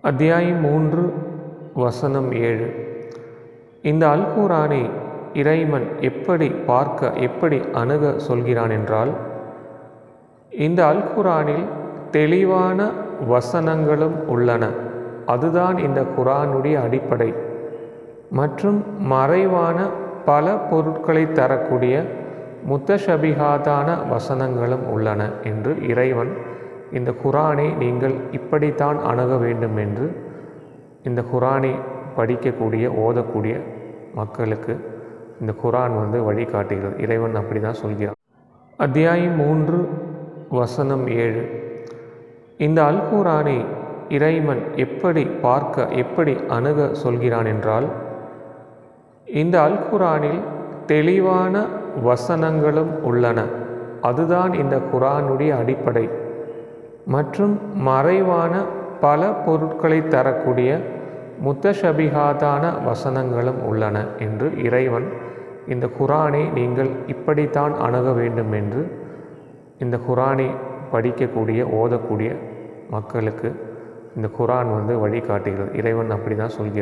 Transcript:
அத்தியாயம் மூன்று வசனம் ஏழு. இந்த அல்குரானை இறைவன் எப்படி பார்க்க எப்படி அணுக சொல்கிறான் என்றால் இந்த அல்குரானில் தெளிவான வசனங்களும் உள்ளன. அதுதான் இந்த குரானுடைய அடிப்படை. மற்றும் மறைவான பல பொருட்களை தரக்கூடிய முத்தஷபிகாதான வசனங்களும் உள்ளன என்று இறைவன் இந்த குரானை நீங்கள் இப்படித்தான் அணுக வேண்டும் என்று இந்த குரானை படிக்கக்கூடிய ஓதக்கூடிய மக்களுக்கு இந்த குரான் வந்து வழிகாட்டுகிறது. இறைவன் அப்படி தான் சொல்கிறான். அத்தியாயம் மூன்று வசனம் ஏழு. இந்த அல் குரானை இறைவன் எப்படி பார்க்க எப்படி அணுக சொல்கிறான் என்றால் இந்த அல் குரானில் தெளிவான வசனங்களும் உள்ளன. அதுதான் இந்த குரானுடைய அடிப்படை மற்றும் மறைவான பல பொருட்களை தரக்கூடிய முத்தஷபிகாதான வசனங்களும் உள்ளன என்று இறைவன் இந்த குரானை நீங்கள் இப்படித்தான் அணுக வேண்டும் என்று இந்த குரானை படிக்கக்கூடிய ஓதக்கூடிய மக்களுக்கு இந்த குரான் வந்து வழிகாட்டுகிறது. இறைவன் அப்படி தான் சொல்கிறான்.